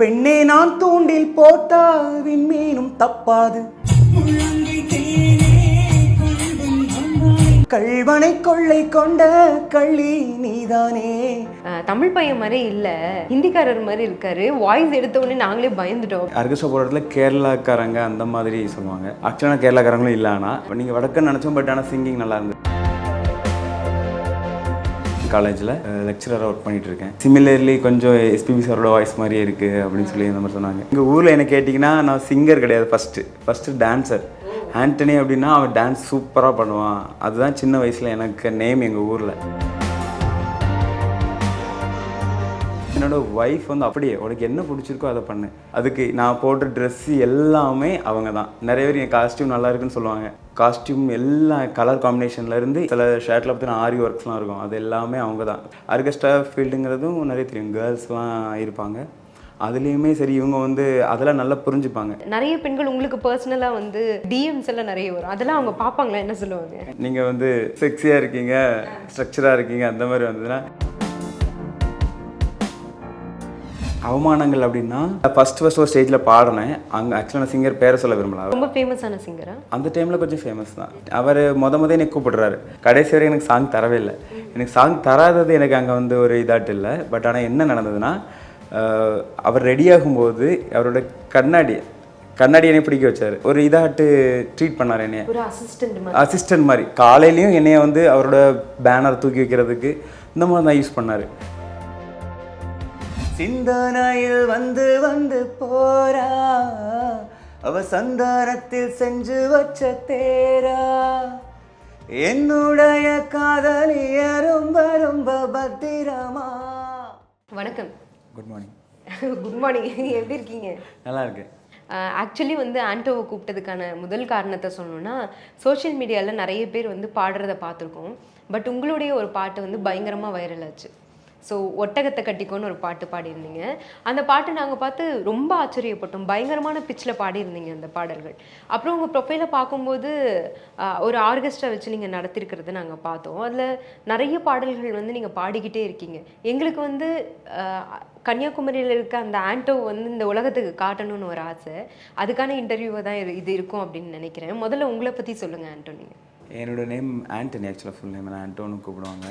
பெண்ணே நான் தூண்டில் போட்டால் விண்மீனும் தப்பாது. கள்வனை கொள்ளை கொண்ட கள்ளி நீதானே. தமிழ் பையன் மாதிரி இல்ல. ஹிந்திக்காரர் மாதிரி இருக்காரு. வாய்ஸ் எடுத்த உடனே நாங்களே பயந்துட்டோம். போகிற இடத்துல கேரளாக்காரங்க அந்த மாதிரி சொல்லுவாங்க. ஆக்சுவலாக கேரளாக்காரங்களும் இல்லை ஆனால் நீங்கள் வடக்குன்னு நினச்சோம் பட் ஆனால் சிங்கிங் நல்லா இருந்தது. காலேஜில் லெக்சரராக ஒர்க் பண்ணிட்டு இருக்கேன் சிமிலர்லி கொஞ்சம் எஸ்பிபி சாரோட வாய்ஸ் மாதிரியே இருக்குது அப்படின்னு சொல்லி இந்த மாதிரி சொன்னாங்க. எங்கள் ஊரில் என்ன கேட்டிங்கன்னா நான் சிங்கர் கிடையாது ஃபஸ்ட்டு ஃபஸ்ட்டு டான்சர் ஆண்டனி அப்படின்னா அவன் டான்ஸ் சூப்பராக பண்ணுவான். அதுதான் சின்ன வயசில் எனக்கு நேம் எங்கள் ஊரில். என்னோட ஒய்ஃப் வந்து அப்படியே உனக்கு என்ன பிடிச்சிருக்கோ அதை பண்ணு. அதுக்கு நான் போடுற ட்ரெஸ் எல்லாமே அவங்க தான். நிறைய பேர் என் காஸ்டியூம் நல்லா இருக்குன்னு சொல்லுவாங்க. காஸ்டியூம் எல்லா கலர் காம்பினேஷன்ல இருந்து சில ஷர்ட்டில் பற்றின ஆரி ஒர்க்ஸ்லாம் இருக்கும். அது எல்லாமே அவங்க தான். ஆர்கெஸ்ட்ரா ஃபீல்டுங்கிறதும் நிறைய தெரியும். கேர்ள்ஸ்லாம் இருப்பாங்க. அதுலேயுமே சரி இவங்க வந்து அதெல்லாம் நல்லா புரிஞ்சுப்பாங்க. நிறைய பெண்கள் உங்களுக்கு பர்சனலா வந்து டிஎம்ஸ் எல்லாம் நிறைய வரும். அதெல்லாம் அவங்க பார்ப்பாங்களா? என்ன சொல்லுவாங்க? நீங்கள் வந்து செக்ஸியாக இருக்கீங்க ஸ்ட்ரக்சராக இருக்கீங்க அந்த மாதிரி வந்ததுன்னா அவமானங்கள் அப்படின்னா ஃபர்ஸ்ட் ஃபர்ஸ்ட் ஒரு ஸ்டேஜில் பாடினேன். அங்கே ஆக்சுவலாக நான் சிங்கர் பேரை சொல்ல விரும்பல ரொம்ப ஃபேமஸான சிங்கரா அந்த டைமில் கொஞ்சம் ஃபேமஸ் தான். அவர் முத முத என்னை கூப்பிடுறாரு. கடைசி வரை எனக்கு சாங் தரவே இல்லை எனக்கு சாங் தராதது எனக்கு அங்கே வந்து ஒரு இதாட்டு இல்லை. பட் ஆனால் என்ன நடந்ததுன்னா அவர் ரெடி ஆகும்போது அவரோட கண்ணாடி கண்ணாடி என்னை பிடிக்க வச்சார். ஒரு இதாட்டு ட்ரீட் பண்ணார் என்னைய. அசிஸ்டன்ட் மாதிரி. காலையிலையும் என்னைய வந்து அவரோட பேனர் தூக்கி வைக்கிறதுக்கு இந்த மாதிரி தான் யூஸ் பண்ணார். சிந்தனையில் வந்து வந்து போறா. அவ சந்தானத்தில் செஞ்சு வச்ச தேரா. என்னுடைய காதலிய ரொம்ப ரொம்ப பத்திரமா. வணக்கம். குட் மார்னிங் குட் மார்னிங் எப்படி இருக்கீங்க? நல்லா இருக்கு ஆக்சுவலி வந்து ஆண்டோவை கூப்பிட்டதுக்கான முதல் காரணத்தை சொல்லணும்னா சோஷியல் மீடியாவில் நிறைய பேர் வந்து பாடுறத பார்த்துருக்கோம். பட் உங்களுடைய ஒரு பாட்டு வந்து பயங்கரமாக வைரல் ஆச்சு. ஸோ ஒட்டகத்தை கட்டிக்கோன்னு ஒரு பாட்டு பாடியிருந்தீங்க. அந்த பாட்டு நாங்கள் பார்த்து ரொம்ப ஆச்சரியப்பட்டோம். பயங்கரமான பிச்சில் பாடியிருந்தீங்க அந்த பாடல்கள். அப்புறம் உங்கள் ப்ரொஃபைலை பார்க்கும்போது ஒரு ஆர்கெஸ்ட்ரா வச்சு நீங்கள் நடத்திருக்கிறத நாங்கள் பார்த்தோம். அதில் நிறைய பாடல்கள் வந்து நீங்கள் பாடிக்கிட்டே இருக்கீங்க. எங்களுக்கு வந்து கன்னியாகுமரியில் இருக்க அந்த ஆண்டோ வந்து இந்த உலகத்துக்கு காட்டணும்னு ஒரு ஆசை. அதுக்கான இன்டர்வியூவை தான் இது- இது இருக்கும் அப்படின்னு நினைக்கிறேன். முதல்ல உங்களை பற்றி சொல்லுங்கள் ஆண்டோ நீங்கள் என்னோட நேம் ஆண்டனி ஆக்சுவலாக ஃபுல் நேம் ஆண்டோன்னு கூப்பிடுவாங்க.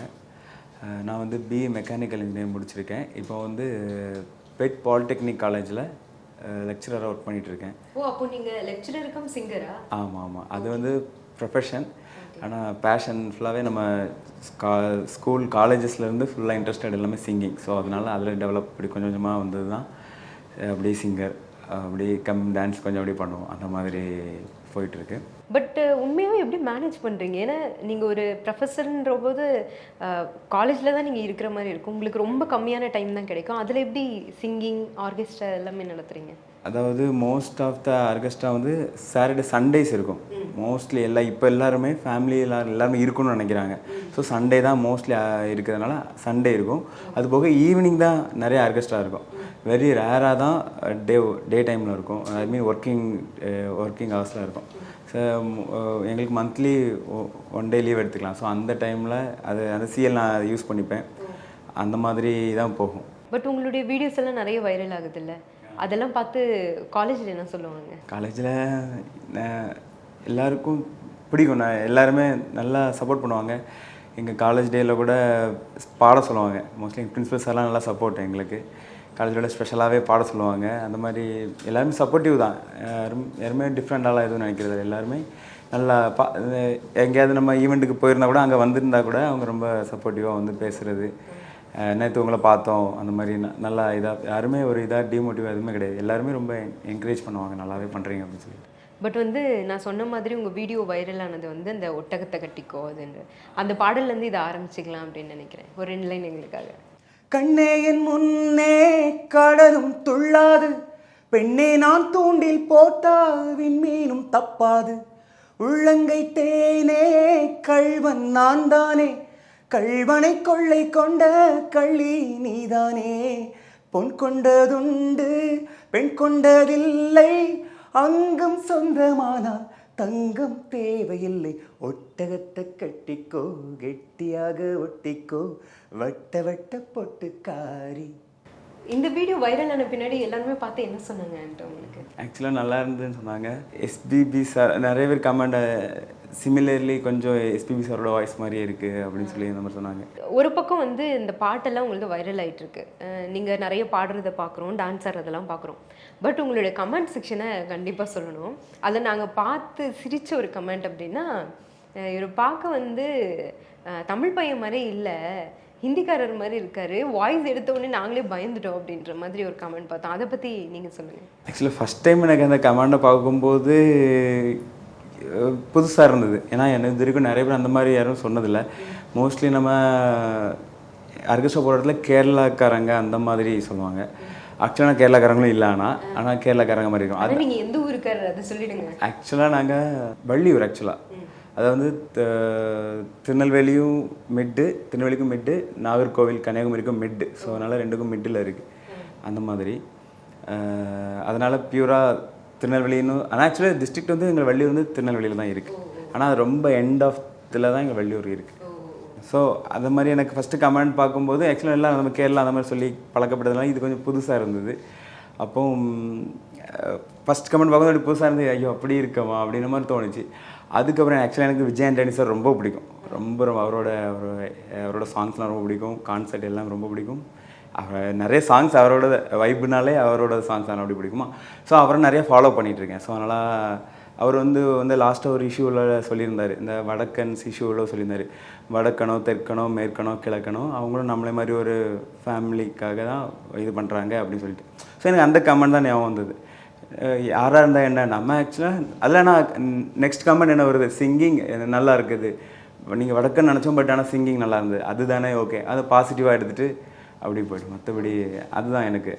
நான் வந்து பிஏ மெக்கானிக்கல் இன்ஜினியரிங் முடிச்சிருக்கேன். இப்போ வந்து பெட் பாலிடெக்னிக் காலேஜில் லெக்சரராக ஒர்க் பண்ணிட்டு இருக்கேன் ஓ அப்போ நீங்கள் லெக்சரருக்கும் சிங்கரா ஆமாம் ஆமாம் அது வந்து ப்ரொஃபஷன் ஆனால் பேஷன் ஃபுல்லாகவே நம்ம கா ஸ்கூல் காலேஜஸ்லேருந்து ஃபுல்லாக இன்ட்ரெஸ்டட் எல்லாமே சிங்கிங் ஸோ அதனால் அதில் டெவலப் இப்படி கொஞ்சம் கொஞ்சமாக வந்தது தான் அப்படியே சிங்கர் அப்படியே கம் டான்ஸ் கொஞ்சம் அப்படியே பண்ணுவோம். அந்த மாதிரி போயிட்டுருக்கு. பட் உண்மையாகவே எப்படி மேனேஜ் பண்ணுறீங்க ஏன்னா நீங்கள் ஒரு ப்ரொஃபஸர்ன்ற போது காலேஜில் தான் நீங்கள் இருக்கிற மாதிரி இருக்கும். உங்களுக்கு ரொம்ப கம்மியான டைம் தான் கிடைக்கும். அதில் எப்படி சிங்கிங் ஆர்கெஸ்ட்ரா எல்லாமே நடத்துறீங்க? அதாவது மோஸ்ட் ஆஃப் த ஆர்கெஸ்ட்ரா வந்து சாட்டர்டே சண்டேஸ் இருக்கும். மோஸ்ட்லி எல்லா இப்போ எல்லாருமே ஃபேமிலி எல்லாரும் எல்லாருமே இருக்கணும்னு நினைக்கிறாங்க. ஸோ சண்டே தான் மோஸ்ட்லி இருக்கிறதுனால சண்டே இருக்கும். அது போக ஈவினிங் தான் நிறைய ஆர்கெஸ்ட்ரா இருக்கும். வெரி ரேராக தான் டே டே டைமில் இருக்கும். ஐ மீன் ஒர்க்கிங் ஒர்க்கிங் ஹவர்ஸில் இருக்கும். ஸோ எங்களுக்கு மந்த்லி ஒன் டே லீவ் எடுத்துக்கலாம். ஸோ அந்த டைமில் அது அந்த சிஎல் நான் யூஸ் பண்ணிப்பேன். அந்த மாதிரி தான் போகும். பட் உங்களுடைய வீடியோஸ் எல்லாம் நிறைய வைரல் ஆகுதுல்ல? அதெல்லாம் பார்த்து காலேஜில் என்ன சொல்லுவாங்க? காலேஜில் எல்லாருக்கும் பிடிக்கும். நான் எல்லாருமே நல்லா சப்போர்ட் பண்ணுவாங்க. எங்கள் காலேஜ் டேயில் கூட பாட சொல்லுவாங்க. மோஸ்ட்லி எங்கள் பிரின்ஸிபல் சார்லாம் நல்லா சப்போர்ட் எங்களுக்கு. காலேஜோட ஸ்பெஷலாகவே பாட சொல்லுவாங்க. அந்த மாதிரி எல்லாருமே சப்போர்ட்டிவ் தான். யாரும் யாருமே டிஃப்ரெண்டாலாம் எதுவும் நினைக்கிறது எல்லாருமே நல்லா பா எங்கேயாவது நம்ம ஈவெண்ட்டுக்கு போயிருந்தா கூட அங்கே வந்திருந்தா கூட அவங்க ரொம்ப சப்போர்ட்டிவாக வந்து பேசுகிறது நேற்று உங்களை பார்த்தோம். அந்த மாதிரி ந- நல்லா இதாக யாருமே ஒரு இதாக டிமோட்டிவ் எதுவுமே கிடையாது. எல்லாருமே ரொம்ப என்கரேஜ் பண்ணுவாங்க. நல்லாவே பண்ணுறீங்க அப்படின்னு சொல்லி பட் வந்து நான் சொன்ன மாதிரி உங்கள் வீடியோ வைரலானது வந்து அந்த ஒட்டகத்தை கட்டிக்கோ அதுன்னு. அந்த பாடல்லேருந்து இதை ஆரம்பிச்சிக்கலாம் அப்படின்னு நினைக்கிறேன். ஒரு ரெண்டு லைன் எங்களுக்காக. கண்ணே என் முன்னே கடலும் துள்ளாது. பெண்ணே நான் தூண்டில் போட்டால் விண்மீனும் தப்பாது. உள்ளங்கை தேனே கள்வன் நான் தானே கள்வனை கொள்ளை கொண்ட கள்ளி நீதானே. பொன் கொண்டதுண்டு பெண் கொண்டதில்லை அங்கும் சொந்தமானால் தங்கம் தேவையில்லை. ஒட்டகத்தை கட்டிக்கோ கெட்டியாக ஒட்டிக்கோ. வட்ட வட்ட பொட்டுக்காரி. இந்த வீடியோ வைரல் ஆன பின்னாடி எல்லாருமே பார்த்து என்ன சொன்னாங்க ஆண்டோ உங்களுக்கு? ஆக்சுவலாக நல்லா இருந்ததுன்னு சொன்னாங்க. எஸ்பிபி சார் நிறைய பேர் கமெண்ட் சிமிலர்லி கொஞ்சம் எஸ்பிபி சாரோட வாய்ஸ் மாதிரியே இருக்குது அப்படின்னு சொல்லி இந்த மாதிரி சொன்னாங்க. ஒரு பக்கம் வந்து இந்த பாட்டெல்லாம் உங்களுக்கு வைரல் ஆயிட்டு இருக்கு. அஹ் நீங்க நிறைய பாடுறத பார்க்குறோம் டான்ஸ் ஆடுறதெல்லாம் பார்க்குறோம். பட் உங்களுடைய கமெண்ட் செக்ஷனை கண்டிப்பாக சொல்லணும். அதை நாங்கள் பார்த்து சிரித்த ஒரு கமெண்ட் அப்படின்னா இவர் பார்க்க வந்து தமிழ் பையன் மாதிரி இல்லை. ஹிந்திக்காரர் மாதிரி இருக்காரு. வாய்ஸ் எடுத்த உடனே நாங்களே பயந்துட்டோம் அப்படின்ற மாதிரி ஒரு கமெண்ட் பார்த்தோம். அதை பற்றி நீங்கள் சொல்லுங்கள் ஆக்சுவலாக ஃபஸ்ட் டைம் எனக்கு அந்த கமெண்டை பார்க்கும்போது புதுசாக இருந்தது. ஏன்னா எனக்கு இது வரைக்கும் நிறைய பேர் அந்த மாதிரி யாரும் சொன்னதில்லை. மோஸ்ட்லி நம்ம அர்கஸ்டா போகிற இடத்துல கேரளாக்காரங்க அந்த மாதிரி சொல்லுவாங்க. ஆக்சுவலாக கேரளாக்காரங்களும் இல்லை ஆனால் ஆனால் கேரளாக்காரங்க மாதிரி இருக்கும். ஆனா நீங்க எந்த ஊருக்காரர்? அதை சொல்லிடுங்க. ஆக்சுவலாக நாங்கள் வள்ளியூர் ஆக்சுவலாக அது வந்து த- திருநெல்வேலியும் மிட்டு திருநெல்வேலிக்கும் மிட்டு நாகர்கோவில் கன்னியாகுமரிக்கும் மிட்டு ஸோ அதனால் ரெண்டுக்கும் மிட்டில் இருக்குது அந்த மாதிரி. அதனால பியூராக திருநெல்வேலின்னு ஆனால் ஆக்சுவலாக டிஸ்ட்ரிக்ட் வந்து எங்கள் வள்ளியூர் வந்து திருநெல்வேலியில் தான் இருக்குது ஆனால் அது ரொம்ப எண்ட் ஆஃப் இதில் தான் எங்கள் வள்ளியூர் இருக்குது ஸோ அந்த மாதிரி எனக்கு ஃபஸ்ட்டு கமெண்ட் பார்க்கும்போது ஆக்சுவலாக எல்லாம் நம்ம கேரளா அந்த மாதிரி சொல்லி பழக்கப்பட்டதுனால இது கொஞ்சம் புதுசாக இருந்தது. அப்போ ஃபஸ்ட் கமெண்ட் பார்க்கும்போது புதுசாக இருந்தது. ஐயோ அப்படி இருக்கமா அப்படின்ற மாதிரி தோணுச்சு. அதுக்கப்புறம் ஆக்சுவலாக எனக்கு விஜய் ஆண்டனி சார் ரொம்ப பிடிக்கும். ரொம்ப ரொம்ப அவரோட அவரோட அவரோட சாங்ஸ்லாம் ரொம்ப பிடிக்கும். கான்சர்ட் எல்லாம் ரொம்ப பிடிக்கும். அவர் நிறைய சாங்ஸ் அவரோட வைப்புனாலே அவரோட சாங்ஸ் தான் அப்படி பிடிக்குமா? ஸோ அவரை நிறைய ஃபாலோ பண்ணிகிட்ருக்கேன் இருக்கேன். ஸோ அதனால் அவர் வந்து வந்து லாஸ்ட்டாக ஒரு இஷ்யூவில் சொல்லியிருந்தார். இந்த வடக்கன்ஸ் இஷ்யூவில் சொல்லியிருந்தார். வடக்கனோ தெற்கனோ மேற்கனோ கிழக்கனோ அவங்களும் நம்மளே மாதிரி ஒரு ஃபேமிலிக்காக தான் இது பண்ணுறாங்க அப்படின்னு சொல்லிட்டு. ஸோ எனக்கு அந்த கமெண்ட் தான் ஞாபகம் வந்தது. யாராக இருந்தால் என்ன? நம்ம ஆக்சுவலாக அதில் நான் நெக்ஸ்ட் கமெண்ட் என்ன வருது? சிங்கிங் நல்லா இருக்குது. நீங்கள் வடக்கன் நினச்சோம் பட் ஆனால் சிங்கிங் நல்லா இருந்தது. அதுதானே ஓகே அதை பாசிட்டிவாக எடுத்துகிட்டு அப்படி போய்டும். மற்றபடி அதுதான் எனக்கு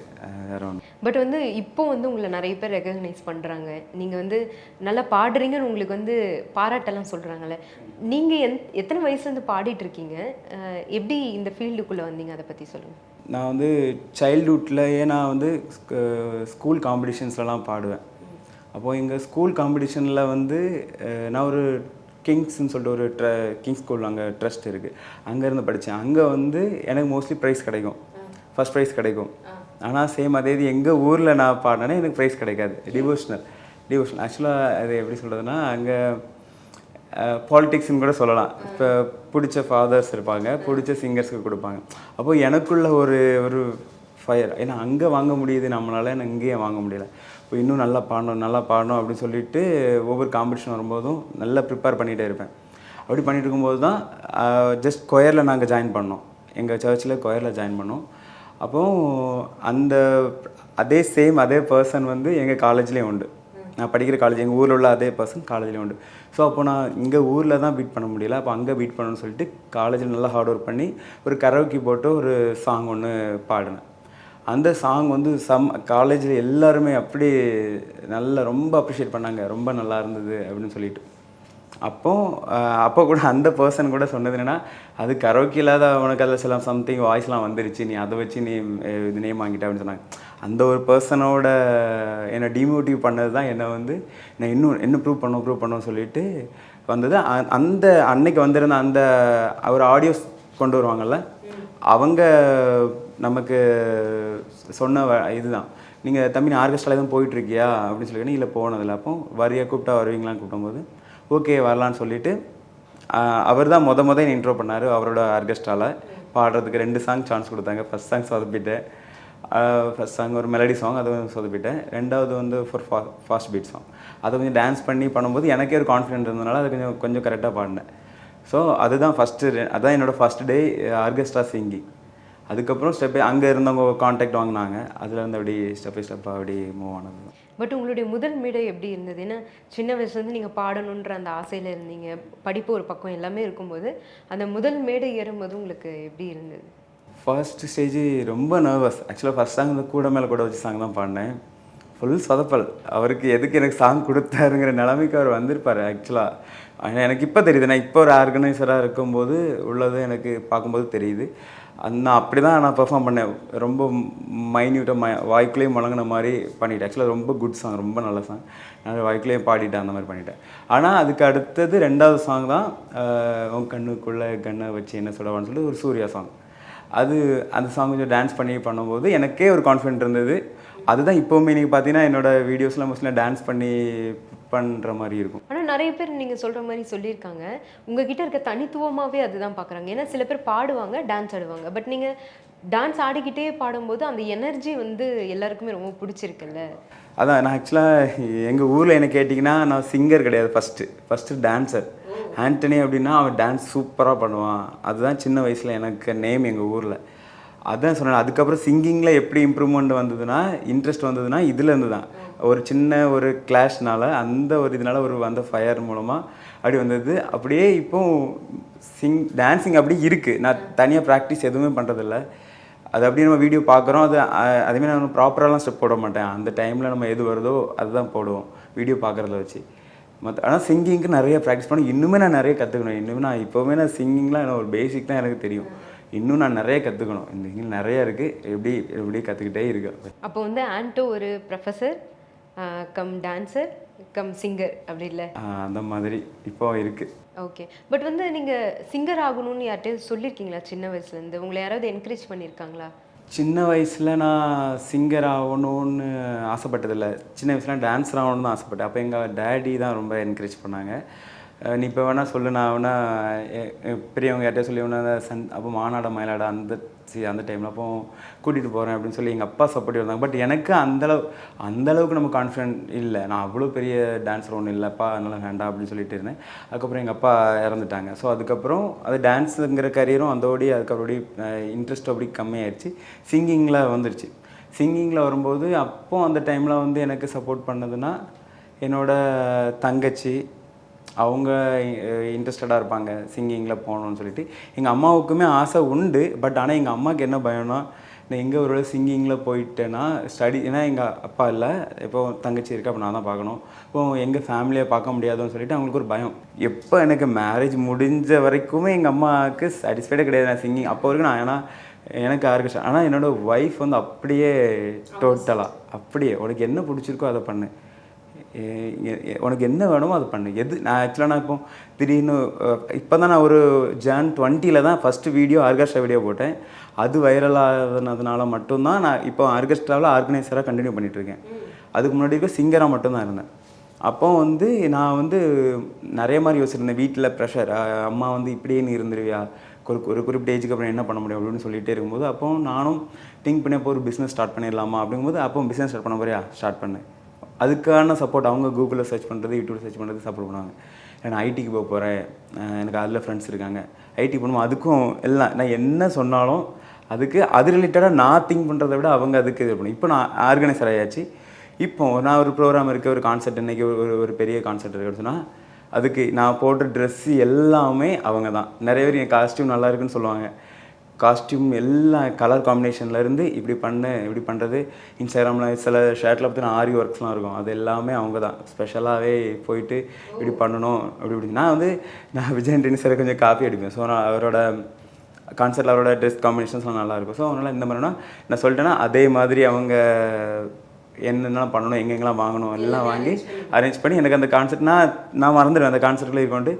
வேற ஒன்று பட் வந்து இப்போ வந்து உங்களை நிறைய பேர் ரெகக்னைஸ் பண்ணுறாங்க நீங்கள் வந்து நல்லா பாடுறீங்கன்னு உங்களுக்கு வந்து பாராட்டெல்லாம் சொல்கிறாங்கல்ல நீங்கள் எந் எத்தனை வயசுலேருந்து பாடிட்டு இருக்கீங்க? எப்படி இந்த ஃபீல்டுக்குள்ளே வந்தீங்க? அதை பற்றி சொல்லுங்கள் நான் வந்து சைல்ட்ஹுட்லேயே நான் வந்து ஸ்கூல் காம்படிஷன்ஸ்லலாம் பாடுவேன். அப்போது எங்கள் ஸ்கூல் காம்படிஷனில் வந்து நான் ஒரு கிங்ஸ்ன்னு சொல்லிட்டு ஒரு ட்ர கிங்ஸ் ஸ்கூல் அங்கே ட்ரஸ்ட் இருக்குது அங்கேருந்து படித்தேன் அங்கே வந்து எனக்கு மோஸ்ட்லி ப்ரைஸ் கிடைக்கும். ஃபர்ஸ்ட் ப்ரைஸ் கிடைக்கும். ஆனால் சேம் அதே இது எங்கள் ஊரில் நான் பாடினேன்னா எனக்கு ப்ரைஸ் கிடைக்காது. டிவோஷனல் டிவோஷனல் ஆக்சுவலாக அது எப்படி சொல்கிறதுனா அங்கே பாலிடிக்ஸ்னு கூட சொல்லலாம். இப்போ பிடிச்ச ஃபாதர்ஸ் இருப்பாங்க. பிடிச்ச சிங்கர்ஸ்க்கு கொடுப்பாங்க. அப்போ எனக்குள்ள ஒரு ஒரு ஃபயர் ஏன்னா அங்கே வாங்க முடியுது. நம்மளால இங்கேயே வாங்க முடியல. இன்னும் நல்லா பாடணும் நல்லா பாடணும் அப்படின்னு சொல்லிட்டு ஒவ்வொரு காம்படிஷன் வரும்போதும் நல்லா ப்ரிப்பேர் பண்ணிகிட்டே இருப்பேன். அப்படி பண்ணிட்டு இருக்கும்போது தான் ஜஸ்ட் கொயரில் நாங்கள் ஜாயின் பண்ணோம். எங்கள் சர்ச்சில் கொயரில் ஜாயின் பண்ணோம். அப்போ அந்த அதே சேம் அதே பர்சன் வந்து எங்கள் காலேஜ்லேயும் உண்டு. நான் படிக்கிற காலேஜ் எங்கள் ஊரில் உள்ள அதே பர்சன் காலேஜ்லேயும் உண்டு. ஸோ அப்போ நான் இங்கே ஊரில் தான் பீட் பண்ண முடியல. அப்போ அங்கே பீட் பண்ணணும்னு சொல்லிட்டு காலேஜில் நல்லா ஹார்ட் ஒர்க் பண்ணி ஒரு கரோக்கி போட்டு ஒரு சாங் ஒன்று பாடினேன். அந்த சாங் வந்து சம் காலேஜில் எல்லாருமே அப்படி நல்லா ரொம்ப அப்ரிஷியேட் பண்ணாங்க. ரொம்ப நல்லா இருந்தது அப்படின்னு சொல்லிட்டு. அப்போ அப்போ கூட அந்த பர்சன் கூட சொன்னது என்னென்னா அது கரோக்கி இல்லாத உனக்கு அதில் சில சம்திங் வாய்ஸ்லாம் வந்துருச்சு. நீ அதை வச்சு நீ இது நேம் வாங்கிட்ட அப்படின்னு சொன்னாங்க. அந்த ஒரு பர்சனோட என்னை டிமோட்டிவ் பண்ணது தான் என்னை வந்து நான் இன்னும் இன்னும் ப்ரூவ் பண்ணும் ப்ரூவ் பண்ணணும்னு சொல்லிட்டு வந்தது. அந்த அன்னைக்கு வந்திருந்த அந்த ஒரு ஆடியோஸ் கொண்டு வருவாங்கள்ல அவங்க நமக்கு சொன்ன இதுதான். நீங்கள் தம்பி ஆர்கெஸ்ட்ராவில் எதுவும் போயிட்டுருக்கியா? அப்படின்னு சொல்லி இல்லை போனதில்ல. அப்போ வரியா கூப்பிட்டா வருவீங்களான்னு கூப்பிடும்போது ஓகே வரலான்னு சொல்லிட்டு அவர் தான் மொத முத இன்ட்ரோ பண்ணார் அவரோட ஆர்கெஸ்ட்ராவில் பாடுறதுக்கு ரெண்டு சாங் சான்ஸ் கொடுத்தாங்க. ஃபஸ்ட் சாங் சொதப்பிட்டேன். ஃபஸ்ட் சாங் ஒரு மெலடி சாங் அது வந்து சொதப்பிட்டேன். ரெண்டாவது வந்து ஃபார் ஃபா ஃபாஸ்ட் பீட் சாங் அதை கொஞ்சம் டான்ஸ் பண்ணி பண்ணும்போது எனக்கே ஒரு கான்ஃபிடென்ட் இருந்ததுனால அது கொஞ்சம் கொஞ்சம் கரெக்டாக பாடினேன். ஸோ அதுதான் ஃபஸ்ட்டு அதான் என்னோடய ஃபஸ்ட் டே ஆர்கெஸ்ட்ரா சிங்கிங் அதுக்கப்புறம் ஸ்டெப் அங்கே இருந்தவங்க காண்டாக்ட் வாங்கினாங்க. அதில் இருந்து அப்படி ஸ்டெப் பை ஸ்டெப்பாக அப்படி மூவ் ஆனது. பட் உங்களுடைய முதல் மேடை எப்படி இருந்தது? ஏன்னா சின்ன வயசுலேருந்து நீங்கள் பாடணுன்ற அந்த ஆசையில் இருந்தீங்க. படிப்பு ஒரு பக்கம் எல்லாமே இருக்கும்போது அந்த முதல் மேடை ஏறும்போது உங்களுக்கு எப்படி இருந்தது? ஃபர்ஸ்ட் ஸ்டேஜ் ரொம்ப நர்வஸ் ஆக்சுவலாக ஃபர்ஸ்ட் சாங் கூட மேலே கூட வச்சு சாங் தான் பாடினேன். ஃபுல் சொதப்பல். அவருக்கு எதுக்கு எனக்கு சாங் கொடுத்தாருங்கிற நிலைமைக்கு அவர் வந்திருப்பார் ஆக்சுவலாக ஆனால் எனக்கு இப்போ தெரியுது. நான் இப்போ ஒரு ஆர்கனைசராக இருக்கும்போது உள்ளது எனக்கு பார்க்கும்போது தெரியுது. அந்த நான் அப்படி தான் நான் பெர்ஃபார்ம் பண்ணேன். ரொம்ப மைன்யூட்டாக ம வாய்க்குள்ளேயும் முழங்கின மாதிரி பண்ணிட்டேன். ஆக்சுவலாக ரொம்ப குட் சாங் ரொம்ப நல்ல சாங் நான் வாய்க்குள்ளேயும் பாடிட்டேன் அந்த மாதிரி பண்ணிட்டேன். ஆனால் அதுக்கு அடுத்தது ரெண்டாவது சாங் தான் உன் கண்ணுக்குள்ளே கண்ணை வச்சு என்ன சொல்லவான்னு சொல்லிட்டு ஒரு சூர்யா சாங் அது அந்த சாங் கொஞ்சம் டான்ஸ் பண்ணி பண்ணும்போது எனக்கே ஒரு கான்ஃபிடென்ட் இருந்தது. அதுதான் இப்போவுமே நீங்கள் பார்த்தீங்கன்னா என்னோட வீடியோஸில் மோஸ்ட்லி டான்ஸ் பண்ணி பண்ணுற மாதிரி இருக்கும். ஆனா நிறைய பேர் நீங்க சொல்ற மாதிரி சொல்லியிருக்காங்க. உங்ககிட்ட இருக்க தனித்துவமாவே அதுதான் பார்க்கறாங்க ஏன்னா சில பேர் பாடுவாங்க டான்ஸ் ஆடுவாங்க. பட் நீங்க டான்ஸ் ஆடிக்கிட்டே பாடும்போது அந்த எனர்ஜி வந்து எல்லாருக்குமே ரொம்ப பிடிச்சிருக்குல்ல? அதான் நான் ஆக்சுவலாக எங்கள் ஊரில் என்ன கேட்டிங்கன்னா நான் சிங்கர் கிடையாது ஃபஸ்ட்டு ஃபஸ்ட்டு டான்ஸர் ஆண்டனி அப்படின்னா அவன் டான்ஸ் சூப்பராக பண்ணுவான். அதுதான் சின்ன வயசில் எனக்கு நேம் எங்கள் ஊரில். அதான் சொன்னேன் அதுக்கப்புறம் சிங்கிங்கில் எப்படி இம்ப்ரூவ்மெண்ட் வந்ததுன்னா இன்ட்ரெஸ்ட் வந்ததுன்னா இதுலேருந்து தான். ஒரு சின்ன ஒரு கிளாஷ்னால அந்த ஒரு இதனால ஒரு வந்த ஃபயர் மூலமாக அப்படி வந்தது. அப்படியே இப்போ சிங் டான்ஸிங் அப்படியே இருக்குது நான் தனியாக ப்ராக்டிஸ் எதுவுமே பண்ணுறதில்ல அது அப்படியே நம்ம வீடியோ பார்க்குறோம். அது அஹ், அதேமாதிரி நான் ப்ராப்பராலாம் ஸ்டெப் போட மாட்டேன். அந்த டைமில் நம்ம எது வருதோ அதுதான் போடுவோம் வீடியோ பார்க்குறத வச்சு. மற்ற ஆனால் சிங்கிங்க்கு நிறைய ப்ராக்டிஸ் பண்ணி இன்னுமே நான் நிறைய கற்றுக்கணும் இன்னுமே நான் இப்போவுமே நான் சிங்கிங்லாம் எனக்கு ஒரு பேசிக் தான் எனக்கு தெரியும். இன்னும் நான் நிறைய கற்றுக்கணும் இந்த இங்கில் நிறைய இருக்குது எப்படி எப்படி கற்றுக்கிட்டே இருக்கேன் அப்போ வந்து ஆண்டோ ஒரு professor cum dancer cum singer அப்படி இல்லை? அந்த மாதிரி இப்போ இருக்குது ஓகே பட் வந்து நீங்க சிங்கர் ஆகணும்னு யார்கிட்டயும் சொல்லியிருக்கீங்களா சின்ன வயசுல இருந்து? உங்களை யாராவது என்கரேஜ் பண்ணியிருக்காங்களா சின்ன வயசில் நான் சிங்கர் ஆகணும்னு ஆசைப்பட்டதில்ல. சின்ன வயசுல டான்ஸர் ஆகணும்னு தான் ஆசைப்பட்டேன். அப்போ எங்கள் டேடி தான் ரொம்ப என்கரேஜ் பண்ணாங்க. நீ இப்போ வேணால் சொல்லு நான் வேணா பெரியவங்க யார்கிட்ட சொல்லி வேணா அந்த சன் அப்போ மாநாட மயிலாட அந்த சி அந்த டைமில் அப்போ கூட்டிகிட்டு போகிறேன் அப்படின்னு சொல்லி எங்கள் அப்பா சப்போர்ட் இருந்தாங்க. பட் எனக்கு அந்தளவு அந்தளவுக்கு நம்ம கான்ஃபிடென்ட் இல்லை. நான் அவ்வளோ பெரிய டான்ஸர் ஒன்றும் இல்லைப்பா அதனால் வேண்டாம் அப்படின்னு சொல்லிட்டு இருந்தேன். அதுக்கப்புறம் எங்கள் அப்பா இறந்துட்டாங்க. ஸோ அதுக்கப்புறம் அது டான்ஸுங்கிற கரியரும் அதோடி அதுக்கப்புறம் இன்ட்ரெஸ்ட் அப்படி கம்மியாயிடுச்சு சிங்கிங்கில் வந்துருச்சு. சிங்கிங்கில் வரும்போது அப்போ அந்த டைமில் வந்து எனக்கு சப்போர்ட் பண்ணதுன்னா என்னோடய தங்கச்சி அவங்க இன்ட்ரெஸ்டடாக இருப்பாங்க சிங்கிங்கில் போகணும்னு சொல்லிட்டு. எங்கள் அம்மாவுக்குமே ஆசை உண்டு பட் ஆனால் எங்கள் அம்மாவுக்கு என்ன பயம்னா நான் எங்கே ஒரு சிங்கிங்கில் போயிட்டேன்னா ஸ்டடி ஏன்னா எங்கள் அப்பா இல்லை இப்போ தங்கச்சி இருக்கா அப்போ நான் தான் பார்க்கணும். இப்போ எங்கள் ஃபேமிலியை பார்க்க முடியாதுன்னு சொல்லிட்டு அவங்களுக்கு ஒரு பயம். எப்போ எனக்கு மேரேஜ் முடிஞ்ச வரைக்குமே எங்கள் அம்மாவுக்கு சாட்டிஸ்ஃபைடே கிடையாது நான் சிங்கிங் அப்போ வரைக்கும் நான் ஏன்னா எனக்கு ஆர்கெஸ்ட்ரா ஆனால் என்னோட ஒய்ஃப் வந்து அப்படியே டோட்டலாக அப்படியே உனக்கு என்ன பிடிச்சிருக்கோ அதை பண்ணு. உனக்கு என்ன வேணுமோ அதை பண்ணு. எது நான் ஆக்சுவலாக நான் இப்போ திடீர்னு இப்போ தான் நான் ஒரு ஜான் டுவெண்ட்டியில் தான் ஃபஸ்ட்டு வீடியோ ஆர்கெஸ்ட்ரா வீடியோ போட்டேன். அது வைரல் ஆனதுனால மட்டும்தான் நான் இப்போ ஆர்கெஸ்ட்ராவில் ஆர்கனைசராக கண்டினியூ பண்ணிட்டு இருக்கேன் அதுக்கு முன்னாடி இருக்க சிங்கராக மட்டும்தான் இருந்தேன். அப்போ வந்து நான் வந்து நிறைய மாதிரி யோசிச்சிருந்தேன். வீட்டில் ப்ரெஷர் அம்மா வந்து இப்படியே நீ இருந்துருவியா? ஒரு ஒரு குறிப்பிட்ட ஏஜுக்கு அப்புறம் என்ன பண்ண முடியும் அப்படின்னு சொல்லிட்டே இருக்கும்போது அப்போ நானும் திங்க் பண்ணி அப்போ ஒரு பிஸ்னஸ் ஸ்டார்ட் பண்ணிடலாமா அப்படிங்கும்போது அப்போ பிஸ்னஸ் ஸ்டார்ட் பண்ண போறியா? ஸ்டார்ட் பண்ணேன். அதுக்கான சப்போர்ட் அவங்க கூகுளில் சர்ச் பண்ணுறது யூடியூப்ல சர்ச் பண்ணுறது சப்போர்ட் பண்ணுவாங்க. நான் ஐடிக்கு போக போகிறேன் எனக்கு அதில் ஃப்ரெண்ட்ஸ் இருக்காங்க. ஐடி பண்ணுவோம் அதுக்கும் எல்லாம் நான் என்ன சொன்னாலும் அதுக்கு அது ரிலேட்டடாக நான் திங்க் பண்ணுறதை விட அவங்க அதுக்கு இது பண்ணும் இப்போ நான் ஆர்கனைசர் ஆயாச்சு. இப்போ நான் ஒரு ப்ரோக்ராம் இருக்க ஒரு கான்சர்ட் இன்றைக்கி ஒரு ஒரு- ஒரு பெரிய கான்சர்ட் இருக்குன்னு சொன்னால் அதுக்கு நான் போடுற ட்ரெஸ்ஸு எல்லாமே அவங்க தான். நிறைய பேர் என் காஸ்டியூம் நல்லா இருக்குன்னு சொல்லுவாங்க. காஸ்டியூம் எல்லாம் கலர் காம்பினேஷன்லேருந்து இப்படி பண்ணு இப்படி பண்ணுறது இன்ஸ்டாகிராமில் சில ஷர்ட்டில் நான் ஆரி ஒர்க்ஸ்லாம் இருக்கும். அது எல்லாமே அவங்க தான் ஸ்பெஷலாகவே போயிட்டு இப்படி பண்ணணும் அப்படி இப்படி. நான் வந்து நான் விஜய் ஆண்டனி சார் கொஞ்சம் காப்பி அடிப்பேன். ஸோ நான் அவரோட கான்சர்ட்டில் அவரோட ட்ரெஸ் காம்பினேஷன்ஸ்லாம் நல்லா இருக்கும். ஸோ அதனால் இந்த மாதிரினா நான் சொல்லிட்டேன்னா அதே மாதிரி அவங்க என்னென்னலாம் பண்ணணும் எங்கெங்கெல்லாம் வாங்கணும் எல்லாம் வாங்கி அரேஞ்ச் பண்ணி எனக்கு அந்த கான்செர்ட் நான் நான் மறந்துடுவேன். அந்த கான்செர்ட்டில் இருக்கோண்டு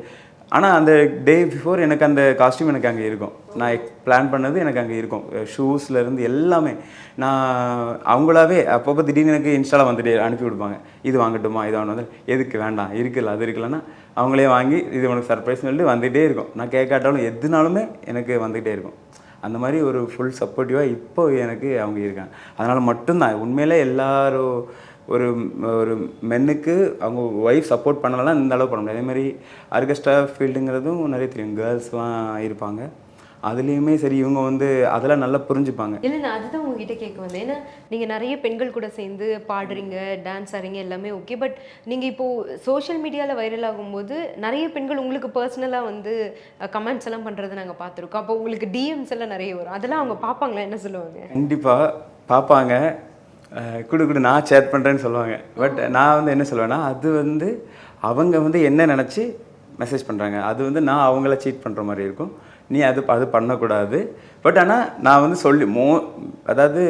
ஆனால் அந்த டே பிஃபோர் எனக்கு அந்த காஸ்டியூம் எனக்கு அங்கே இருக்கும். நான் பிளான் பண்ணது எனக்கு அங்கே இருக்கும். ஷூஸ்லேருந்து எல்லாமே நான் அவங்களாவே அப்பப்போ திடீர்னு எனக்கு இன்ஸ்டாவில் வந்துட்டு அனுப்பி விடுப்பாங்க இது வாங்கட்டுமா? இது வாங்கணும் எதுக்கு? வேண்டாம். இருக்குல்ல அது இருக்குல்லன்னா அவங்களே வாங்கி இது உனக்கு சர்ப்ரைஸ் சொல்லிட்டு வந்துகிட்டே இருக்கும். நான் கேட்காட்டாலும் எதுனாலுமே எனக்கு வந்துகிட்டே இருக்கும். அந்த மாதிரி ஒரு ஃபுல் சப்போர்ட்டிவாக இப்போ எனக்கு அவங்க இருக்காங்க. அதனால் மட்டும்தான். உண்மையிலே எல்லாரும் ஒரு ஒரு மென்னுக்கு அவங்க ஒய்ஃப் சப்போர்ட் பண்ணலாம் இந்த அளவு பண்ண முடியாது. அதே மாதிரி ஆர்கெஸ்ட்ரா ஃபீல்டுங்கிறதும் நிறைய தெரியும். கேர்ள்ஸ்லாம் இருப்பாங்க. அதுலேயுமே சரி இவங்க வந்து அதெல்லாம் நல்லா புரிஞ்சுப்பாங்க. இல்லை நான் அதுதான் உங்ககிட்ட கேட்க வந்தேன். ஏன்னா நீங்க நிறைய பெண்கள் கூட சேர்ந்து பாடுறீங்க டான்ஸ் ஆடுறீங்க எல்லாமே ஓகே பட் நீங்க இப்போ சோஷியல் மீடியால வைரல் ஆகும்போது நிறைய பெண்கள் உங்களுக்கு பர்சனலா வந்து கமெண்ட்ஸ் எல்லாம் பண்றதை நாங்க பார்த்துருக்கோம். அப்போ உங்களுக்கு டிஎம்ஸ் எல்லாம் நிறைய வரும். அதெல்லாம் அவங்க பார்ப்பாங்களா? என்ன சொல்லுவாங்க? கண்டிப்பாக பார்ப்பாங்க. குடு குடு நான் சேட் பண்ணுறேன்னு சொல்லுவாங்க. பட் நான் வந்து என்ன சொல்லுவேன்னா அது வந்து அவங்க வந்து என்ன நினச்சி மெசேஜ் பண்ணுறாங்க அது வந்து நான் அவங்கள சீட் பண்ணுற மாதிரி இருக்கும். நீ அது அது பண்ணக்கூடாது. பட் ஆனால் நான் வந்து சொல்லி மோ அதாவது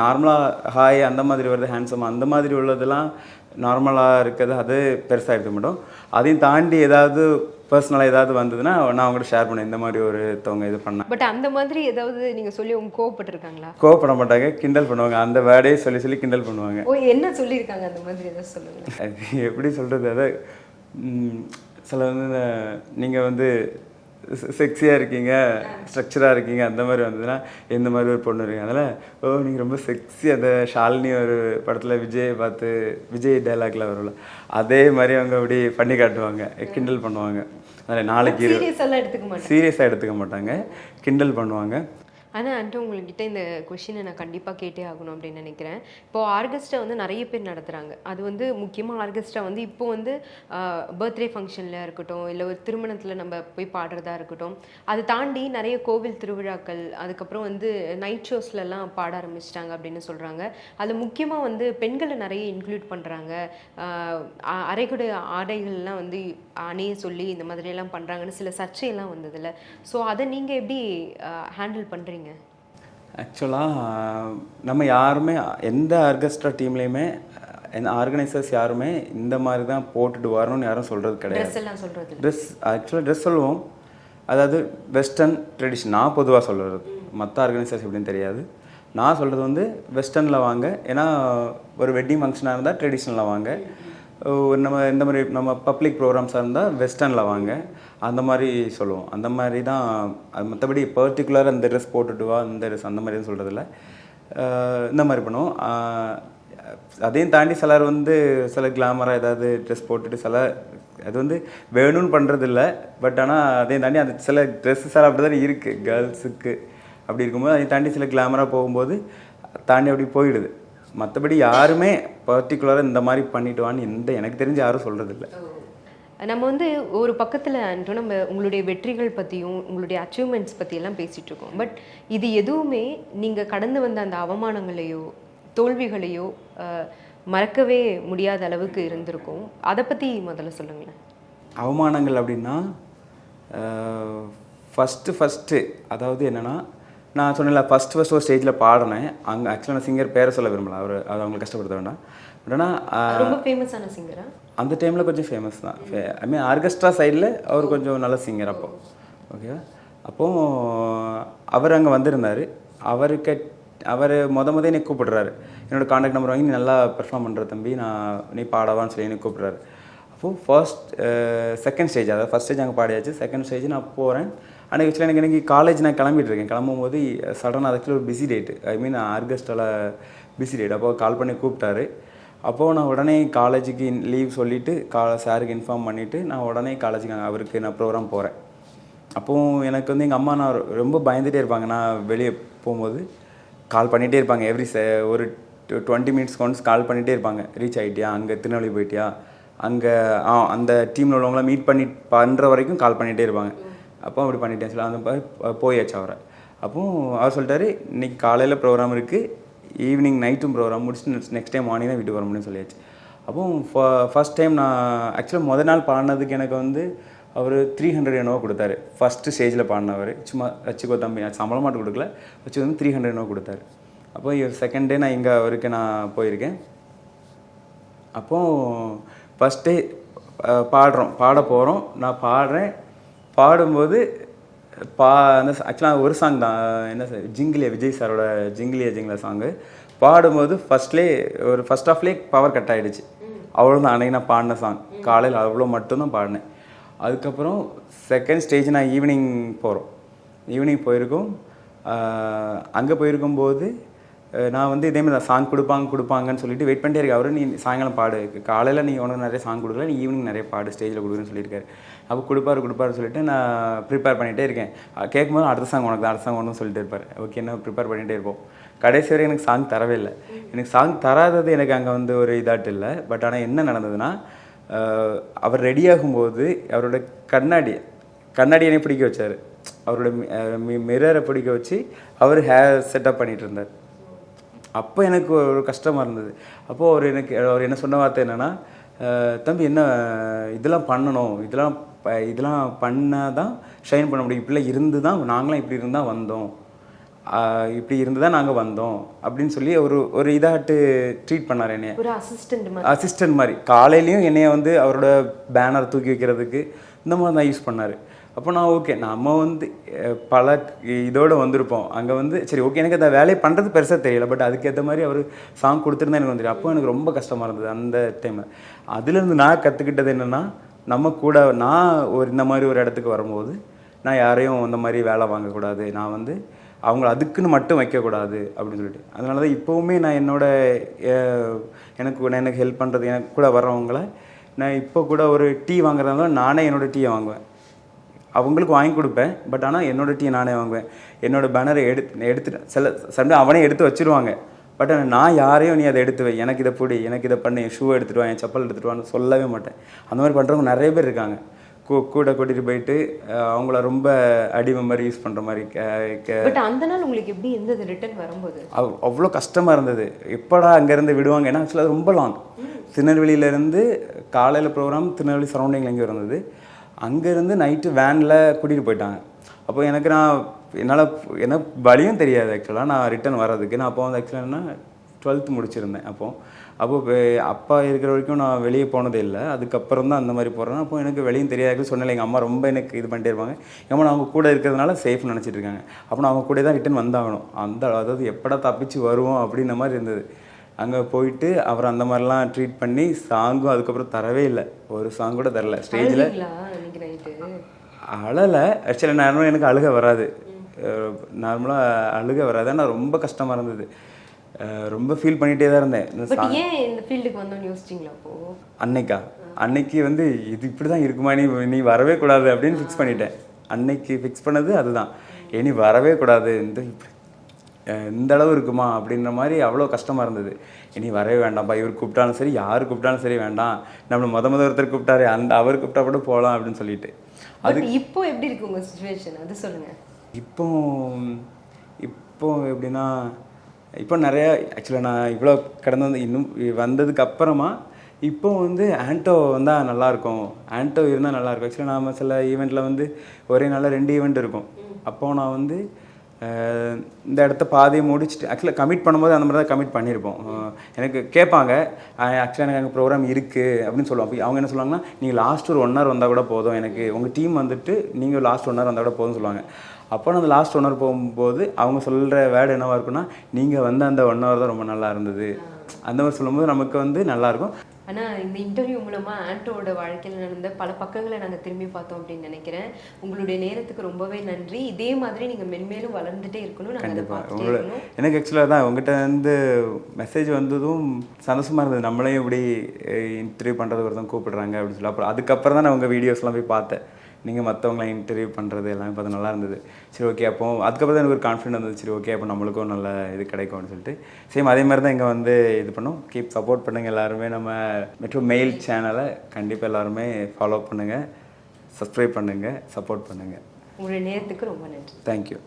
நார்மலாக ஹாய் அந்த மாதிரி வருது ஹேண்ட்ஸம் அந்த மாதிரி உள்ளதெல்லாம் நார்மலாக இருக்கிறது அது பெருசாக எடுக்க மாட்டோம். அதையும் தாண்டி ஏதாவது பர்சனலாக ஏதாவது வந்ததுன்னா நான் அவங்கள்ட்ட ஷேர் பண்ணேன். இந்த மாதிரி ஒருத்தவங்க இது பண்ணேன் பட் அந்த மாதிரி ஏதாவது நீங்க சொல்லி அவங்க கோவப்பட்டிருக்காங்களா? கோவப்பட மாட்டாங்க. கிண்டல் பண்ணுவாங்க. அந்த வேர்டே சொல்லி சொல்லி கிண்டல் பண்ணுவாங்க. ஓ என்ன சொல்லியிருக்காங்க அந்த மாதிரி ஏதாவது சொல்லுங்க அது எப்படி சொல்கிறது அதை சில வந்து நீங்கள் வந்து செக்ஸியாக இருக்கீங்க ஸ்ட்ரக்சராக இருக்கீங்க அந்த மாதிரி வந்ததுன்னா இந்த மாதிரி ஒரு பொண்ணு இருக்கு. அதனால் ஓ நீங்கள் ரொம்ப செக்ஸி அந்த ஷாலினி ஒரு படத்தில் விஜய் பார்த்து விஜய் டைலாக்ல வரும்ல அதே மாதிரி அவங்க அப்படி பண்ணி காட்டுவாங்க. கிண்டல் பண்ணுவாங்க. அதில் நாளைக்கு சீரியஸாக எடுத்துக்க மாட்டாங்க. கிண்டல் பண்ணுவாங்க. ஆனால் வந்துட்டு உங்கள்கிட்ட இந்த கொஷினை நான் கண்டிப்பாக கேட்டே ஆகணும் அப்படின்னு நினைக்கிறேன். இப்போ ஆர்கெஸ்ட்ரா வந்து நிறைய பேர் நடத்துகிறாங்க அது வந்து முக்கியமாக ஆர்கெஸ்ட்ரா வந்து இப்போ வந்து பர்த்டே ஃபங்க்ஷனில் இருக்கட்டும் இல்லை ஒரு திருமணத்தில் நம்ம போய் பாடுறதா இருக்கட்டும் அதை தாண்டி நிறைய கோவில் திருவிழாக்கள் அதுக்கப்புறம் வந்து நைட் ஷோஸ்லலாம் பாட ஆரம்பிச்சிட்டாங்க அப்படின்னு சொல்கிறாங்க அது முக்கியமாக வந்து பெண்களை நிறைய இன்க்ளூட் பண்ணுறாங்க அரைகுடை ஆடைகள்லாம் வந்து அணைய சொல்லி இந்த மாதிரியெல்லாம் பண்ணுறாங்கன்னு சில சர்ச்சையெல்லாம் வந்ததில்ல ஸோ அதை நீங்கள் எப்படி ஹேண்டில் பண்ணுறீங்க ஆக்சுவலாக நம்ம யாருமே எந்த ஆர்கெஸ்ட்ரா டீம்லேயுமே எந்த ஆர்கனைசர்ஸ் யாருமே இந்த மாதிரி தான் போட்டுட்டு வரணும்னு யாரும் சொல்கிறது கிடையாது. ட்ரெஸ் சொல்கிறது ட்ரெஸ் ஆக்சுவலாக ட்ரெஸ் சொல்லுவோம். அதாவது வெஸ்டர்ன் ட்ரெடிஷன் நான் பொதுவாக சொல்கிறது மற்ற ஆர்கனைசர்ஸ் எப்படின்னு தெரியாது. நான் சொல்கிறது வந்து வெஸ்டர்னில் வாங்க. ஏன்னா ஒரு வெட்டிங் ஃபங்க்ஷனாக இருந்தால் ட்ரெடிஷ்னலில் வாங்க. நம்ம இந்த மாதிரி நம்ம பப்ளிக் ப்ரோக்ராம்ஸாக இருந்தால் வெஸ்டர்னில் வாங்க. அந்த மாதிரி சொல்லுவோம். அந்த மாதிரி தான் அது மற்றபடி பர்டிகுலராக இந்த ட்ரெஸ் போட்டுட்டு வா இந்த ட்ரெஸ் அந்த மாதிரி சொல்கிறதில்ல இந்த மாதிரி பண்ணுவோம். அதையும் தாண்டி சிலர் வந்து சில கிளாமராக ஏதாவது ட்ரெஸ் போட்டுட்டு சில அது வந்து வேணும்னு பண்ணுறது இல்லை பட் ஆனால் அதையும் தாண்டி அந்த சில ட்ரெஸ்ஸஸ் எல்லாம் அப்படி தான் இருக்குது கேர்ள்ஸுக்கு அப்படி இருக்கும்போது அதையும் தாண்டி சில கிளாமராக போகும்போது தாண்டி அப்படி போயிடுது. மற்றபடி யாருமே பர்டிகுலராக இந்த மாதிரி பண்ணிட்டு எந்த எனக்கு தெரிஞ்சு யாரும் சொல்கிறதில்ல நம்ம வந்து ஒரு பக்கத்தில் அன்றும் நம்ம உங்களுடைய வெற்றிகள் பற்றியும் உங்களுடைய அச்சீவ்மெண்ட்ஸ் பற்றியெல்லாம் பேசிகிட்டு இருக்கோம். பட் இது எதுவுமே நீங்கள் கடந்து வந்த அந்த அவமானங்களையோ தோல்விகளையோ மறக்கவே முடியாத அளவுக்கு இருந்திருக்கும். அதை பற்றி முதல்ல சொல்லுங்களேன். அவமானங்கள் அப்படின்னா ஃபஸ்ட்டு ஃபஸ்ட்டு அதாவது என்னென்னா நான் சொன்னல ஃபஸ்ட் ஃபஸ்ட் ஒரு ஸ்டேஜில் பாடினேன். அங்கே ஆக்சுவலாக நான் சிங்கர் பேரை சொல்ல விரும்பல. அவர் அது அவங்களுக்கு கஷ்டப்படுத்த வேண்டாம். பட் ஆனால் ரொம்ப ஃபேமஸான சிங்கரா அந்த டைமில் கொஞ்சம் ஃபேமஸ் தான். ஐ மீன் ஆர்கெஸ்ட்ரா சைடில் அவர் கொஞ்சம் நல்ல சிங்கர் அப்போ. ஓகேவா அப்போது அவர் அங்கே வந்திருந்தார். அவருக்கு அவர் முத முத என்னை கூப்பிடுறாரு. என்னோட காண்டாக்ட் நம்பர் வாங்கி நீ நல்லா பெர்ஃபார்ம் பண்ணுற தம்பி நான் நீ பாடவான்னு சொல்லி என்னை கூப்பிடுறாரு. அப்போது ஃபர்ஸ்ட் செகண்ட் ஸ்டேஜ் அதாவது ஃபஸ்ட் ஸ்டேஜ் அங்கே பாடியாச்சு. செகண்ட் ஸ்டேஜ் நான் போகிறேன் ஆனால் ஆக்சுவலாக எனக்கு எனக்கு காலேஜ் நான் கிளம்பிட்டு இருக்கேன் கிளம்பும் போது சடனாக ஆக்சுவலி ஒரு பிஸி டேட்டு ஐ மீன் ஆர்கெஸ்ட்ராவில் பிஸி டேட் அப்போ கால் பண்ணி கூப்பிட்டாரு. அப்போது நான் உடனே காலேஜுக்கு லீவ் சொல்லிவிட்டு கா சாருக்கு இன்ஃபார்ம் பண்ணிவிட்டு நான் உடனே காலேஜுக்கு அவருக்கு நான் ப்ரோக்ராம் போகிறேன் அப்போது எனக்கு வந்து எங்கள் அம்மா நான் ரொம்ப பயந்துகிட்டே இருப்பாங்க. நான் வெளியே போகும்போது கால் பண்ணிகிட்டே இருப்பாங்க. எவ்ரி ஒரு டுவெண்ட்டி மினிட்ஸ் ஒன்ஸ் கால் பண்ணிகிட்டே இருப்பாங்க. ரீச் ஆகிட்டியா அங்கே திருநெல்வேலி போயிட்டியா? அங்கே ஆ அந்த டீமில் உள்ளவங்களாம் மீட் பண்ணி பண்ணுற வரைக்கும் கால் பண்ணிகிட்டே இருப்பாங்க. அப்போ அப்படி பண்ணிட்டேன். சொல்லி அந்த போயாச்சு அவரை. அப்போ அவர் சொல்லிட்டாரு இன்னைக்கு காலையில் ப்ரோக்ராம் இருக்குது ஈவினிங் நைட்டும் ப்ரோக்ராம் முடிச்சுட்டு நெக்ஸ்ட் டைம் மார்னிங் தான் வீட்டுக்கு வர முடியும்னு சொல்லியாச்சு. அப்போ ஃபர்ஸ்ட் டைம் நான் ஆக்சுவலாக முத நாள் பாடினதுக்கு எனக்கு வந்து அவர் த்ரீ ஹண்ட்ரட் என்னவோ கொடுத்தாரு. ஃபஸ்ட்டு ஸ்டேஜில் பாடினவர். சும்மா வச்சுக்கோ தம்பி சம்பளம் மட்டும் கொடுக்கல. வச்சு வந்து த்ரீ ஹண்ட்ரட் என்னவோ கொடுத்தாரு. அப்போ செகண்ட் டே நான் இங்கே அவருக்கு நான் போயிருக்கேன். அப்போது ஃபஸ்ட் டே பாடுறோம். பாட போகிறோம் நான் பாடுறேன். பாடும்போது பா அந்த ஆக்சுவலாக ஒரு சாங் தான். என்ன சார் ஜிங்கிலியா விஜய் சாரோட ஜிங்கிலியா ஜிங்கில சாங்கு பாடும்போது ஃபஸ்ட்லே ஒரு ஃபஸ்ட் ஆஃப்லேயே பவர் கட் ஆகிடுச்சு அவ்வளோதான் அன்றைக்கி நான் பாடின சாங் காலையில் அவ்வளோ மட்டும்தான் பாடினேன். அதுக்கப்புறம் செகண்ட் ஸ்டேஜ் நான் ஈவினிங் போகிறோம் ஈவினிங் போயிருக்கோம். அங்கே போயிருக்கும்போது போது நான் வந்து இதே மாதிரி சாங் கொடுப்பாங்க கொடுப்பாங்கன்னு சொல்லிட்டு வெயிட் பண்ணிட்டே இருக்கேன். அவரு நீ சாயங்காலம் பாடு. காலையில் நீ உனக்கு நிறைய சாங் கொடுக்கல நீ ஈவினிங் நிறைய பாடு ஸ்டேஜில் கொடுக்குறேன்னு சொல்லியிருக்காரு. அப்போ கொடுப்பாரு கொடுப்பாரு சொல்லிட்டு நான் ப்ரிப்பேர் பண்ணிகிட்டே இருக்கேன். கேட்கும்போது அடுத்த சாங் உனக்கு தான் அடுத்த சாங் ஒன்று சொல்லிட்டு இருப்பார். ஓகே என்ன ப்ரிப்பேர் பண்ணிகிட்டே இருப்போம். கடைசி வரைக்கும் எனக்கு சாங் தரவே இல்லை. எனக்கு சாங் தராதது எனக்கு அங்கே வந்து ஒரு இதாட்டு இல்லை. பட் ஆனால் என்ன நடந்ததுன்னா அவர் ரெடியாகும்போது அவரோட கண்ணாடி கண்ணாடி என்னை பிடிக்க வச்சார். அவரோட மிரரை பிடிக்க வச்சு அவர் ஹேர் செட்டப் பண்ணிகிட்டு இருந்தார். அப்போ எனக்கு ஒரு கஷ்டமாக இருந்தது. அப்போது அவர் எனக்கு அவர் என்ன சொன்ன வார்த்தை என்னென்னா தம்பி என்ன இதெல்லாம் பண்ணணும். இதெல்லாம் ப- இதெல்லாம் பண்ணால் தான் ஷைன் பண்ண முடியும். இப்படிலாம் இருந்து தான் நாங்களாம் இப்படி இருந்தால் வந்தோம். இப்படி இருந்து தான் நாங்கள் வந்தோம். அப்படின்னு சொல்லி ஒரு ஒரு இதாட்டு ட்ரீட் பண்ணார் என்னைய. ஒரு அசிஸ்டன்ட் மாதிரி. அசிஸ்டன்ட் மாதிரி. காலையிலையும் என்னைய வந்து அவரோட பேனர் தூக்கி வைக்கிறதுக்கு இந்த மாதிரி தான் யூஸ் பண்ணார். அப்போ நான் ஓகே நம்ம வந்து பல இதோட வந்திருப்போம். அங்கே வந்து சரி ஓகே எனக்கு அந்த வேலையை பண்ணுறது பெருசாக தெரியல பட் அதுக்கேற்ற மாதிரி அவர் சாங் கொடுத்துருந்தா எனக்கு வந்துடும் அப்போ எனக்கு ரொம்ப கஷ்டமாக இருந்தது அந்த டைமில் அதுலேருந்து நான் கற்றுக்கிட்டது என்னென்னா நம்ம கூட நான் ஒரு இந்த மாதிரி ஒரு இடத்துக்கு வரும்போது நான் யாரையும் அந்த மாதிரி வேலை வாங்கக்கூடாது. நான் வந்து அவங்கள அதுக்குன்னு மட்டும் வைக்கக்கூடாது அப்படின்னு சொல்லிட்டு. அதனால தான் இப்போவுமே நான் என்னோட எனக்கு நான் எனக்கு ஹெல்ப் பண்ணுறது எனக்கு கூட வர்றவங்கள நான் இப்போ கூட ஒரு டீ வாங்குறதா இருந்தாலும் நானே என்னோட டீயை வாங்குவேன். அவங்களுக்கு வாங்கி கொடுப்பேன் பட் ஆனால் என்னோட டீ நானே வாங்குவேன். என்னோட பேனரை எடுத்து எடுத்துட்டேன் சில சண்டை அவனே எடுத்து வச்சிருவாங்க. பட் ஆனால் நான் யாரையும் நீ அதை எடுத்து வை. எனக்கு இதை பிடி எனக்கு இதை பண்ணு என் ஷூ எடுத்துட்டு வா என் செப்பல் எடுத்துட்டு வான்னு சொல்லவே மாட்டேன். அந்த மாதிரி பண்ணுறவங்க நிறைய பேர் இருக்காங்க. கூ கூட கூட்டிகிட்டு போயிட்டு அவங்கள ரொம்ப அடிமை மாதிரி யூஸ் பண்ணுற மாதிரி பட் அந்த நாள் உங்களுக்கு எப்படி இருந்தது ரிட்டர்ன் வரும்போது? அவ்- அவ்வளோ கஷ்டமாக இருந்தது. எப்படா அங்கேருந்து விடுவாங்க? ஏன்னா ஆக்சுவலாக அது ரொம்ப லாங் திருநெல்வேலியிலேருந்து காலையில் ப்ரோக்ராம் திருநெல்வேலி சரௌண்டிங்கில் எங்கே இருந்தது. அங்கேருந்து நைட்டு வேனில் கூட்டிகிட்டு போயிட்டாங்க. அப்போ எனக்கு நான் என்னால் எனக்கு வழியும் தெரியாது ஆக்சுவலாக நான் ரிட்டர்ன் வர்றதுக்கு. நான் அப்போ வந்து ஆக்சுவலாக என்ன டுவெல்த்து முடிச்சிருந்தேன் அப்போ. அப்போ வே- அப்பா இருக்கிற வரைக்கும் நான் வெளியே போனதே இல்லை. அதுக்கப்புறம் தான் அந்த மாதிரி போகிறேன் அப்போ எனக்கு வெளியும் தெரியாது சொன்னல எங்கள் அம்மா ரொம்ப எனக்கு இது பண்ணிட்டே இருப்பாங்க எங்கள் அம்மா நான் அவங்க கூட இருக்கிறதுனால சேஃப் நினச்சிட்டு இருக்காங்க. அப்போ நான் அவங்க கூட தான் ரிட்டர்ன் வந்தாகணும். அந்த அதாவது எப்படா தப்பிச்சு வருவோம் அப்படின்ற மாதிரி இருந்தது. அங்கே போயிட்டு அவர் அந்த மாதிரிலாம் ட்ரீட் பண்ணி சாங்கும் அதுக்கப்புறம் தரவே இல்லை. ஒரு சாங் கூட தரல. ஸ்டேஜில் அழலை. ஆக்சுவலி நார்மலாக எனக்கு அழுக வராது. நார்மலாக அழுக வராது. ஆனால் ரொம்ப கஷ்டமாக இருந்தது. ரொம்ப ஃபீல் பண்ணிகிட்டே தான் இருந்தேன். இந்த ஏன் ஃபீல்டுக்கு வந்தோம்னு யோசிச்சிங்களா அப்போ? அன்னைக்கா? அன்னைக்கு வந்து இது இப்படி தான் இருக்குமா? நீ நீ வரவே கூடாது அப்படின்னு ஃபிக்ஸ் பண்ணிட்டேன். அன்னைக்கு ஃபிக்ஸ் பண்ணது அதுதான். இனி வரவே கூடாது. இந்த இப்படி இந்த அளவு இருக்குமா? அப்படின்ற மாதிரி அவ்வளோ கஷ்டமாக இருந்தது. இனி வரவே வேண்டாம்ப்பா. இவர் கூப்பிட்டாலும் சரி யார் கூப்பிட்டாலும் சரி வேண்டாம். நம்மளை முத முத ஒருத்தர் கூப்பிட்டாரு. அந்த அவர் கூப்பிட்டா கூட போகலாம் அப்படின்னு சொல்லிட்டு. பட் இப்போ எப்படி இருக்கு உங்க சுச்சுவேஷன் அது சொல்லுங்க. இப்போ இப்போ எப்படின்னா இப்போ நிறைய ஆக்சுவலாக நான் இவ்வளோ கடந்து வந்து இன்னும் வந்ததுக்கு அப்புறமா இப்போ வந்து ஆண்டோ வந்தால் நல்லாயிருக்கும் ஆண்டோ இருந்தால் நல்லாயிருக்கும் ஆக்சுவலாக நாம் சில ஈவெண்ட்டில் வந்து ஒரே நாளில் ரெண்டு ஈவெண்ட் இருக்கும். அப்போ நான் வந்து இந்த இடத்த பாதியை முடிச்சுட்டு ஆக்சுவலாக கமிட் பண்ணும்போது அந்த மாதிரி தான் கமிட் பண்ணியிருப்போம் எனக்கு கேட்பாங்க ஆக்சுவலாக எனக்கு அங்கே ப்ரோக்ராம் இருக்குது அப்படின்னு சொல்லுவாங்க. அவங்க என்ன சொல்லுவாங்கன்னா நீங்கள் லாஸ்ட் ஒரு ஒன் ஹவர் வந்தால் கூட போதும். எனக்கு உங்கள் டீம் வந்துட்டு நீங்கள் லாஸ்ட் ஒன் ஹவர் வந்தால் கூட போதும்னு சொல்லுவாங்க. அப்போ அந்த லாஸ்ட் ஒன் ஹவர் போகும்போது அவங்க சொல்கிற வேர்டு என்னவா இருக்குன்னா நீங்கள் வந்து அந்த ஒன் ஹவர் தான் ரொம்ப நல்லா இருந்தது. அந்த மாதிரி சொல்லும்போது நமக்கு வந்து நல்லாயிருக்கும் ஆனா இந்த இன்டர்வியூ மூலமா ஆண்டோட வாழ்க்கையில் நடந்த பல பக்கங்களை நாங்க திரும்பி பார்த்தோம் அப்படின்னு நினைக்கிறேன். உங்களுடைய நேரத்துக்கு ரொம்பவே நன்றி. இதே மாதிரி நீங்க மென்மேலும் வளர்ந்துட்டே இருக்கணும். கண்டிப்பாக உங்களோட எனக்கு ஆக்சுவலாக தான் உங்ககிட்ட வந்து மெசேஜ் வந்ததும் சந்தோஷமாக இருந்தது. நம்மளையும் இப்படி இன்டர்வியூ பண்ணுறது ஒருத்தன் கூப்பிடுறாங்க அப்படின்னு சொல்லி. அப்புறம் அதுக்கப்புறம் தான் நான் உங்கள் வீடியோஸ்லாம் போய் பார்த்தேன். நீங்கள் மற்றவங்களாம் இன்டர்வியூ பண்ணுறது எல்லாமே பார்த்து நல்லா இருந்தது. சரி ஓகே அப்போ அதுக்கப்புறம் தான் எனக்கு ஒரு கான்ஃபிடென்ட் இருந்தது சரி ஓகே அப்போ நம்மளுக்கும் நல்ல இது கிடைக்கும் அப்படின்னு சொல்லிட்டு. சேம் அதே மாதிரி தான் இங்கே வந்து இது பண்ணோம். கீப் சப்போர்ட் பண்ணுங்கள் எல்லாருமே. நம்ம மெட்ரோ மெயில் சேனலை கண்டிப்பாக எல்லாருமே ஃபாலோ பண்ணுங்கள் சப்ஸ்கிரைப் பண்ணுங்கள் சப்போர்ட் பண்ணுங்கள் உங்களுடைய நேரத்துக்கு ரொம்ப நன்றி. தேங்க்யூ